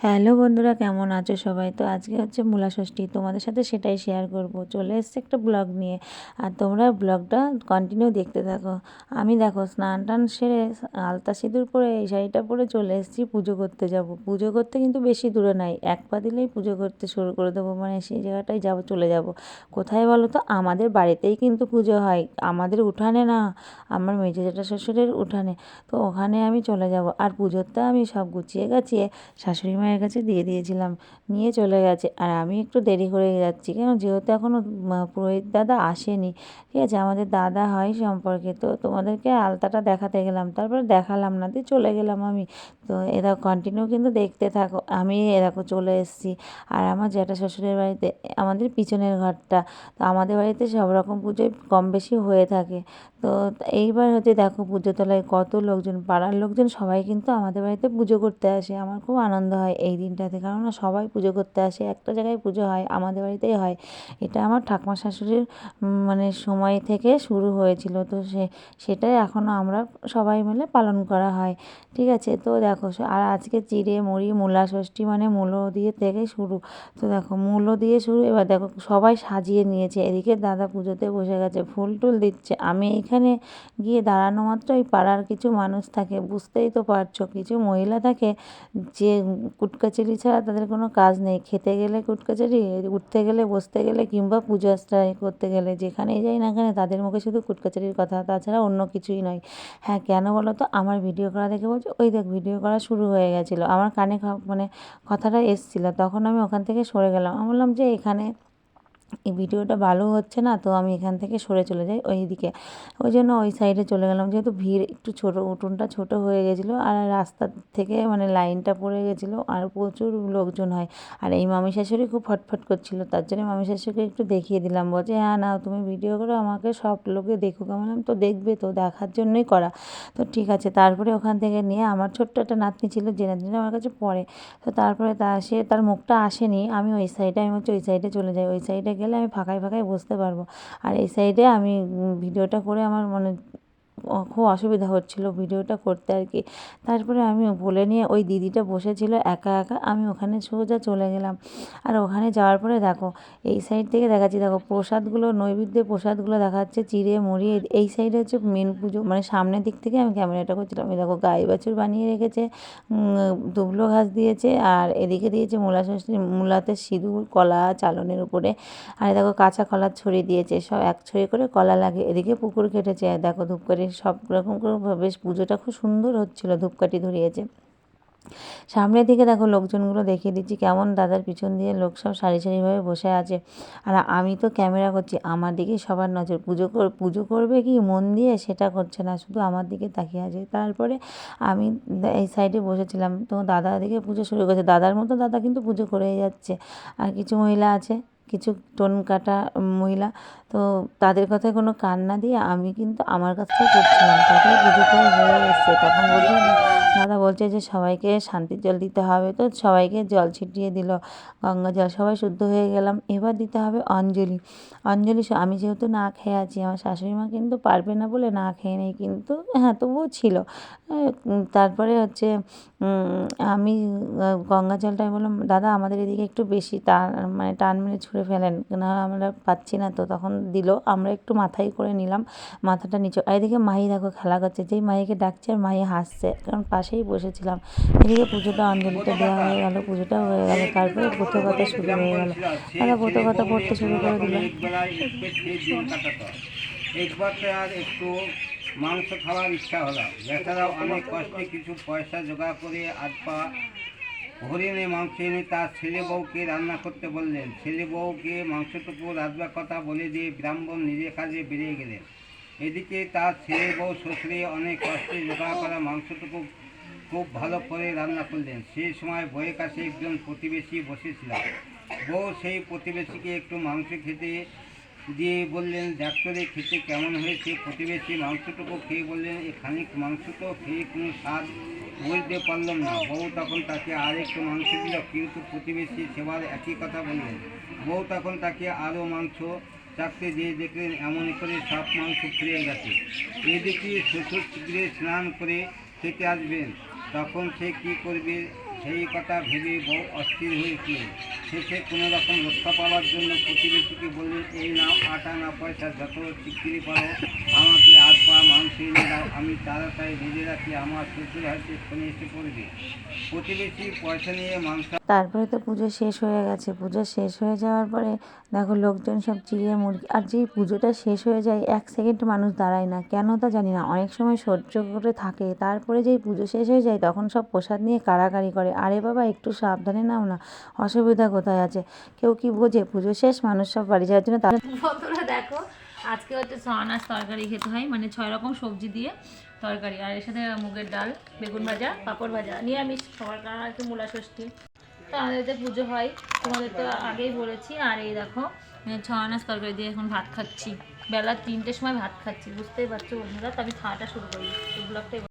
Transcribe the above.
Hello বন্ধুরা, কেমন আছো সবাই? তো আজকে হচ্ছে মূলা ষষ্ঠী, তোমাদের সাথে সেটাই শেয়ার করব। চলে এসছে একটা ব্লগ নিয়ে। আর তোমরা ব্লগটা কন্টিনিউ দেখতে থাকো। আমি দেখো, স্নান টান সেরে আলতা সিঁদুর পরে এই শাড়িটা পরে চলে এসেছি পুজো করতে যাব। পুজো করতে কিন্তু বেশি দূরে নাই। এক পা দিলেই পুজো করতে শুরু করে দেবো। মানে সেই জায়গাটায় যাব, চলে যাব। কোথায় বলো তো, আমাদের বাড়িতেই কিন্তু পুজো হয়। আমাদের উঠানে না, আমার মেজে জেঠা শ্বশুরের উঠানে। তো ওখানে আমি চলে যাব। আর পুজোরটা আমি সব গুছিয়ে গাছিয়ে শাশুড়ি মায়ের কাছে দিয়ে দিয়েছিলাম। নিয়ে চলে গেছে। আর আমি একটু দেরি করে যাচ্ছি কেন? যেহেতু এখনও পুরোহিত দাদা আসেনি। ঠিক আছে, আমাদের দাদা হয় সম্পর্কে। তো তোমাদেরকে আলতাটা দেখাতে গেলাম। তারপরে দেখালাম না, দিয়ে চলে গেলাম আমি। তো এরা কন্টিনিউ কিন্তু দেখতে থাকো। আমি এরকম চলে এসেছি। আর আমার জ্যাঠা শ্বশুরের বাড়িতে, আমাদের পিছনের ঘরটা। তো আমাদের বাড়িতে সব রকম পুজোই কম বেশি হয়ে থাকে। তো এইবার হচ্ছে দেখো পুজো তলায় কত লোকজন, পাড়ার লোকজন সবাই কিন্তু আমাদের বাড়িতে পুজো করতে আসে। আমার খুব আনন্দ হয় এই দিনটাতে কেননা সবাই পুজো করতে আসে, একটা জায়গায় পুজো হয়, আমাদের বাড়িতেই হয়। এটা আমার ঠাকুমা শাশুড়ির মানে সময় থেকে শুরু হয়েছিল, তো সে, সেটাই এখনও আমরা সবাই মিলে পালন করা হয়, ঠিক আছে? তো দেখো আর আজকে চিড়ে, মুড়ি, মূলা, ষষ্ঠী মানে মূলো দিয়ে থেকে শুরু। তো দেখো, মূলো দিয়ে শুরু, এবার দেখো সবাই সাজিয়ে নিয়েছে, এদিকে দাদা পুজোতে বসে গেছে, ফুল টুল দিচ্ছে, আমি এইখানে গিয়ে দাঁড়ানো মাত্র ওই পাড়ার কিছু মানুষ থাকে। বুঝতেই তো পারছ, কিছু মহিলা থাকে যে কুটকাচারি ছাড়া তাদের কোনো কাজ নেই। খেতে গেলে কুটকাচারি, উঠতে গেলে, বসতে গেলে কিংবা পুজো আশ্রয় করতে গেলে, যেখানেই যাই না কেন তাদের মুখে শুধু কুটকাচারির কথা, তাছাড়া অন্য কিছুই নয়। হ্যাঁ কেন বলো তো? আমার ভিডিও করা দেখে বলছে, ওই দেখ ভিডিও করা শুরু হয়ে গেছিল। আমার কানে মানে কথাটা এসছিলো। তখন আমি ওখান থেকে সরে গেলাম। আমি বললাম যে, এখানে এই ভিডিওটা ভালো হচ্ছে না, তো আমি এখান থেকে সরে চলে যাই ওই দিকে। ওই জন্য ওই সাইডে চলে গেলাম, যেহেতু ভিড় একটু ছোটো, উঠোনটা ছোটো হয়ে গেছিল আর রাস্তা থেকে মানে লাইনটা পড়ে গেছিল আর প্রচুর লোকজন হয়। আর এই মামি শাশুড়ি খুব ফটফট করছিল, তার জন্য মামি শাশুড়িকে একটু দেখিয়ে দিলাম, বলছে হ্যাঁ না তুমি ভিডিও করো, আমাকে সব লোকে দেখুক। আমি তো দেখবে তো, দেখার জন্যই করা। তো ঠিক আছে, তারপরে ওখান থেকে নিয়ে আমার ছোট্ট একটা নাতনি ছিল, যে নাতনিটা আমার কাছে পড়ে। তো তারপরে তা সে, তার মুখটা আসেনি, আমি ওই সাইডে, আমি হচ্ছে ওই সাইডে চলে যাই। ওই সাইডে গেলে আমি ফাঁকায় ফাঁকায় বসতে পারব। আর এই সাইডে আমি ভিডিওটা করে আমার মানে খুব অসুবিধা হচ্ছিল ভিডিওটা করতে আর কি। তারপরে আমি বলে নিয়ে ওই দিদিটা বসেছিল একা একা, আমি ওখানে সোজা চলে গেলাম। আর ওখানে যাওয়ার পরে দেখো, এই সাইড থেকে দেখাচ্ছি, দেখো প্রসাদগুলো, নৈবেদ্যের প্রসাদগুলো দেখাচ্ছে চিড়ে মুড়ি এই সাইডে হচ্ছে মেন পুজো মানে সামনের দিক থেকে আমি ক্যামেরাটা করছিলাম। এই দেখো গাই বাছুর বানিয়ে রেখেছে দুবলো ঘাস দিয়েছে, আর এদিকে দিয়েছে মূলা ষষ্ঠী, মূলাতে সিঁদুর, কলা চালনের উপরে, আর দেখো কাঁচা কলা ছড়িয়ে দিয়েছে, সব এক ছড়ি করে কলা লাগে, এদিকে পুকুর কেটেছে দেখো ধূপকাঠি সব রকম বেশ পুজোটা খুব সুন্দর হচ্ছিল, ধূপকাঠি ধরিয়েছে। সামনের দিকে দেখো লোকজনগুলো দেখিয়ে দিচ্ছি, কেমন দাদার পিছন দিয়ে লোক সব সারি সারিভাবে বসে আছে। আর আমি তো ক্যামেরা করছি, আমার দিকে সবার নজর। পুজো কর, পুজো করবে কি মন দিয়ে সেটা করছে না, শুধু আমার দিকে তাকিয়ে আছে। তারপরে আমি এই সাইডে বসেছিলাম, তো দাদা দিকে পুজো শুরু করেছে। দাদার মতো দাদা কিন্তু পুজো করেই যাচ্ছে। আর কিছু মহিলা আছে কিছু টোন কাটা মহিলা, তো তাদের কথায় কোনো কান না দিয়ে আমি কিন্তু আমার কাজটা করছিলাম। তারপরে বুঝতে হয়ে এসছে। তখন বলছে দাদা বলছে যে সবাইকে শান্তির জল দিতে হবে। তো সবাইকে জল ছিটিয়ে দিল। গঙ্গা জল, সবাই শুদ্ধ হয়ে গেলাম। এবার দিতে হবে অঞ্জলি। অঞ্জলি আমি যেহেতু না খেয়ে আছি, আমার শাশুড়ি মা কিন্তু পারবে না বলে না খেয়ে নেই, কিন্তু হ্যাঁ তবুও ছিল। তারপরে হচ্ছে আমি গঙ্গা জলটা বললাম, দাদা, আমাদের এদিকে একটু বেশি টান মানে টান মেরে ছুঁড়ে ফেলেন। না আমরা পাচ্ছি না। তো তখন দিল। আমরা একটু মাথায় করে নিলাম। মাথাটা নিচু এদিকে মাহি দেখো খেলা করছে। যেই মাহিকে ডাকছে আর মাহি হাসছে। কারণ পাশেই বসেছিলাম। এদিকে পুজোটা অঞ্জলিটা দেওয়া হয়ে গেল, পুজোটা হয়ে গেল, তারপরে কথা শুরু হয়ে গেল। তারা কথা পড়তে শুরু করে দিল একবার আর একটু মাংস খাওয়ার ইচ্ছা হলো এছাড়াও অনেক কষ্টে কিছু পয়সা জোগাড় করে আধ পা হরিণে মাংস এনে তার ছেলে বউকে রান্না করতে বললেন ছেলে বউকে মাংসটুকু রাঁধবার কথা বলে দিয়ে ব্রাহ্মণ নিজের কাজে বেরিয়ে গেলেন এদিকে তার ছেলে বউ, শ্বশুরে অনেক কষ্টে জোগাড় করা মাংসটুকু খুব ভালো করে রান্না করলেন। সেই সময় বইয়ের কাছে একজন প্রতিবেশী বসেছিলাম বউ সেই প্রতিবেশীকে একটু মাংস খেতে দিয়ে বললেন ডাক্তারে খেতে কেমন হয়েছে? প্রতিবেশী মাংসটুকু খেয়ে বললেন খানিক মাংস তো খেয়ে কোনো স্বাদ বলতে পারলাম না। বউ তখন তাকে আর একটু মাংস দিল, কিন্তু প্রতিবেশী সেবার একই কথা বললেন। বউ তখন তাকে আরও মাংস চাকতে দিয়ে দেখলেন, এমন করে সব মাংস ফিরে গেছে। এদিকে শ্বশুর শীঘ্রে স্নান করে খেতে আসবেন। তখন সে কি করবে, সেই কথা ভেবে বউ অস্থির হয়েছিল শেষে কোনো রকম রক্ষা পাওয়ার জন্য প্রতিবেশীকে বললেন এই নাও, আটা না পয়সা, যত বিক্রি পা মাংস এনে দাও আমি তাড়াতাড়ি ভেজে রাখি আমার শ্বশুর হয়তো এক্ষুনি এসে পড়বে। প্রতিবেশী পয়সা নিয়ে মাংস তারপরে তো পুজো শেষ হয়ে গেছে। পুজো শেষ হয়ে যাওয়ার পরে দেখো লোকজন সব চিড়িয়ে মুরগি আর যেই পুজোটা শেষ হয়ে যায় এক সেকেন্ড মানুষ দাঁড়ায় না। কেন তা জানি না। অনেক সময় সহ্য করে থাকে। তারপরে যেই পুজো শেষ হয়ে যায় তখন সব প্রসাদ নিয়ে কাড়াকাড়ি করে। আরে বাবা একটু সাবধানে নাও না। অসুবিধা কোথায় আছে? কেউ কি বোঝে? পুজো শেষ মানুষ সব বাড়ি যাওয়ার জন্য তারা দেখো। আজকে হচ্ছে ছনাস তরকারি খেতে হয় মানে ছয় রকম সবজি দিয়ে তরকারি। আর এর সাথে মুগের ডাল, বেগুন ভাজা, পাঁপড় ভাজা, নিরামিষ, সবার কারণ আজকে মূলা ষষ্ঠী। তো আমাদের তো পুজো হয়, তোমাদের তো আগেই বলেছি। আর এই দেখো ছ আনাজ তরকারি দিয়ে এখন ভাত খাচ্ছি। বেলা তিনটের সময় ভাত খাচ্ছি, বুঝতেই পারছ বন্ধুরা? তো আমি খাওয়াটা শুরু করি ব্লগটাই